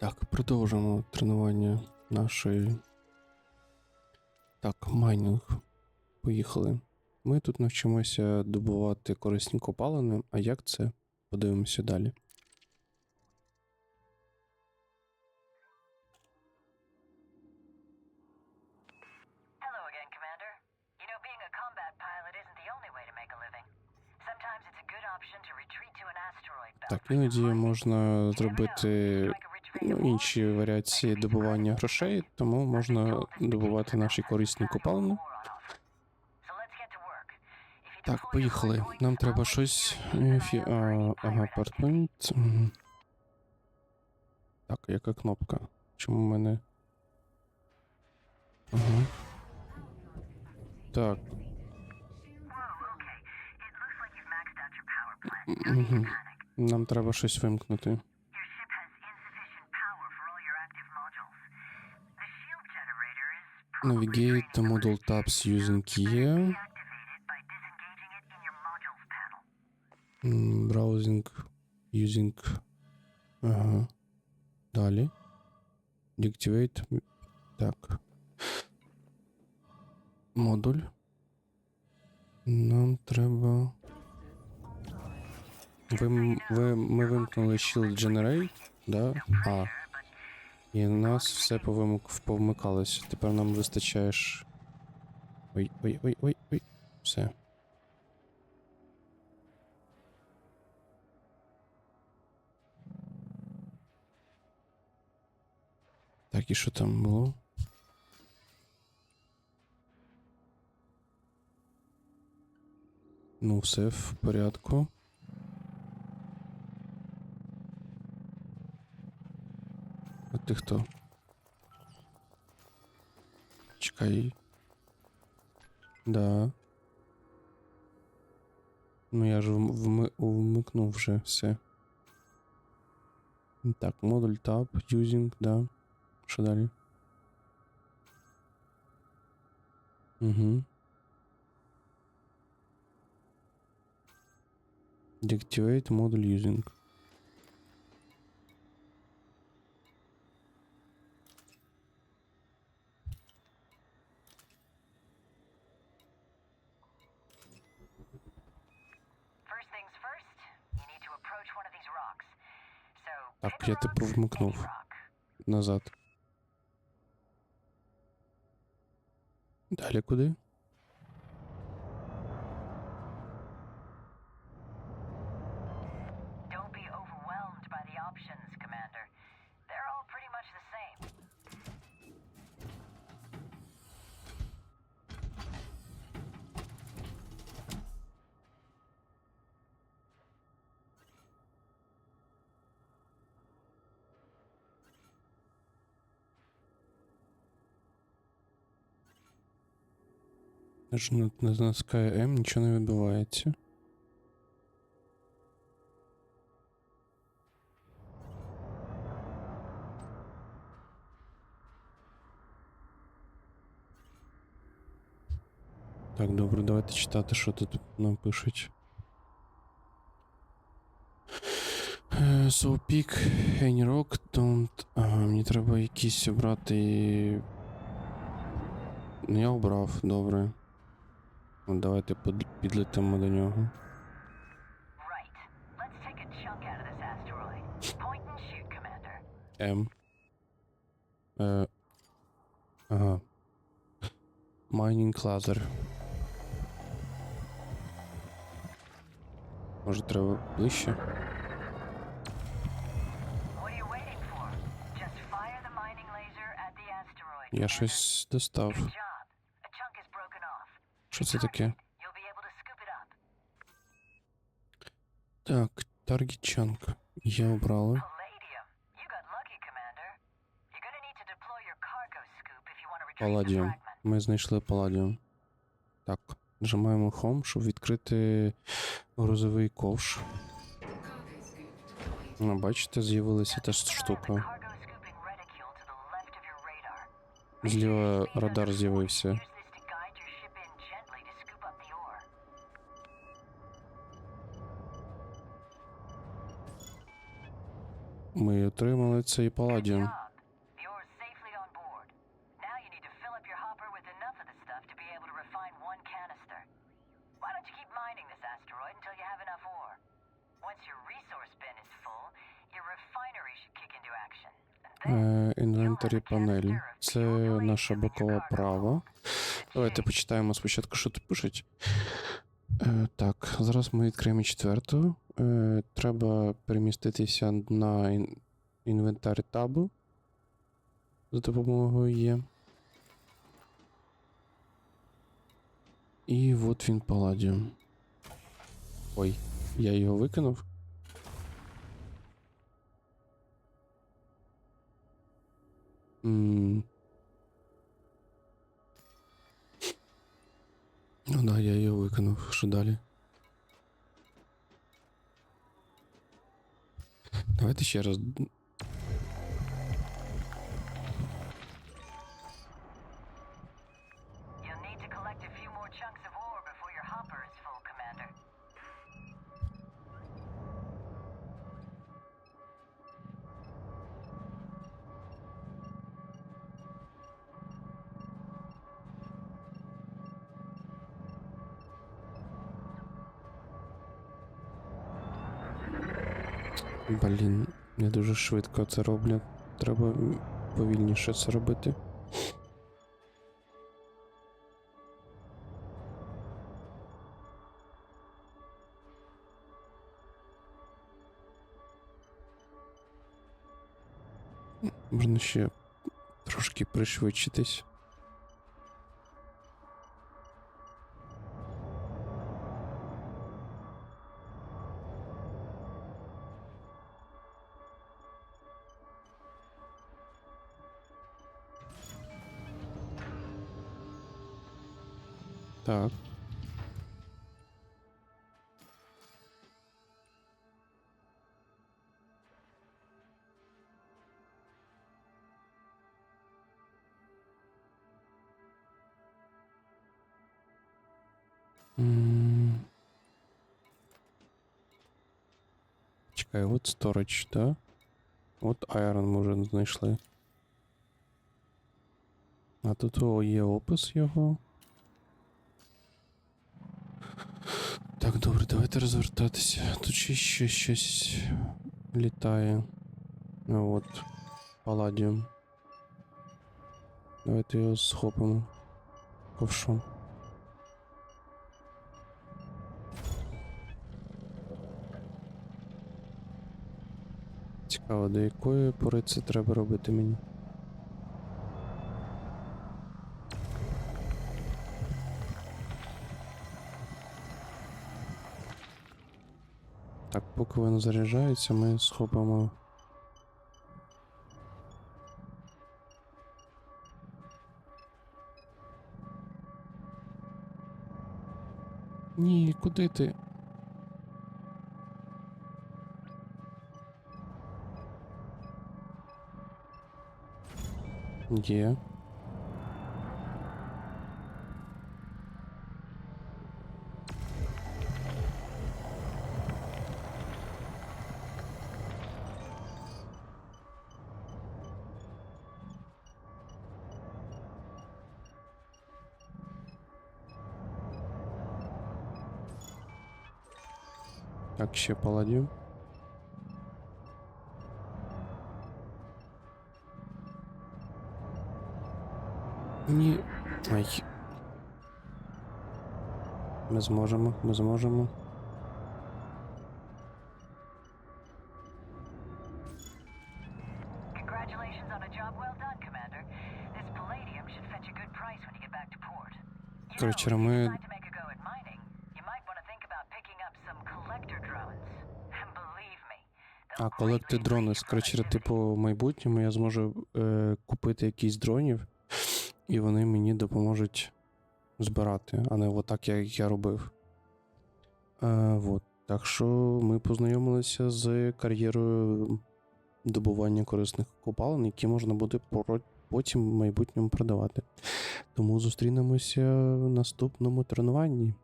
Так, продовжимо тренування нашої. Так, майнінг. Поїхали. Ми тут навчимося добувати корисні копалини, а як це? Подивимося далі. Так, іноді можна зробити ну, інші варіації добування грошей, тому можна добувати наші корисні копалини. Так, поїхали. Нам треба щось. е, ага, партмент. Так, яка кнопка? Чому в мене. Ага. Так. Whoa, okay. It looks Navigate the module tabs using here. Browsing using... Ага. Далі. Deactivate. Так. Модуль. Нам треба. Ви, ви, ми вимкнули Shield Generate, да? А. І у нас все повимик, повмикалося. Тепер нам вистачає. Ой, ой, ой, ой, ой. Все. Так, і що там було? Ну, все в порядку. Ти хто? Чекай. Да. Ну я ж вм- вми- вмикнув вже все. Так, модуль tab, using, да. Що далі? Угу. Deactivate module using. Так, я типу вмикнув. Назад. Далі куди? Аж на- натискаю М, нічого не відбувається. Так, добре, давайте читати, що тут нам пишуть. Е, So pick any rock, don't... Ага, мені треба якісь обрати. Ну, я обрав, добре. Ну, Давайте підлетимо до нього. М. Е, ага. Майнінг лазер. Може треба ближче? What are you Що це таке? Так, Chunk. Я обрала. Паладіум. Ми знайшли паладіум. Так, нажимаємо Home, щоб відкрити грузовий ковш. Ну, бачите, з'явилася та штука. Зліва радар з'явився. Action. And then Е, інвентарі панель. Це наша бокова права. Давайте почитаємо спочатку, що тут пишуть. Е, так, зараз ми відкриємо четверту. Е, треба переміститися на ін- інвентар табу за допомогою є. І от він паладіум. Ой, я його викинув. М. Ну да, я його викинув. Що далі? Давайте ще раз. Блін, не дуже швидко це роблять. Треба повільніше це робити. Можна ще трошки пришвидшитись. Так. Чекай, от storage, да? От Iron ми вже знайшли. А тут є опис його. Добре, давайте розвертатися. Тут ще, ще щось літає. А от. Паладіум. Давайте його схопимо. Ковшом. Цікаво, до якої пори це треба робити мені. Так, поки воно заряджається, ми схопимо. Ні, куди ти? Є. Так, ще паладів. Ні. Ай. Ми зможемо, ми зможемо. Congratulations on А, колекти greatly дрони. your типу, в майбутньому я зможу е, купити якісь дронів, і вони мені допоможуть збирати, а не отак, як я робив. Е, вот. Так що ми познайомилися з кар'єрою добування корисних копалин, які можна буде потім в майбутньому продавати. Тому зустрінемося в наступному тренуванні.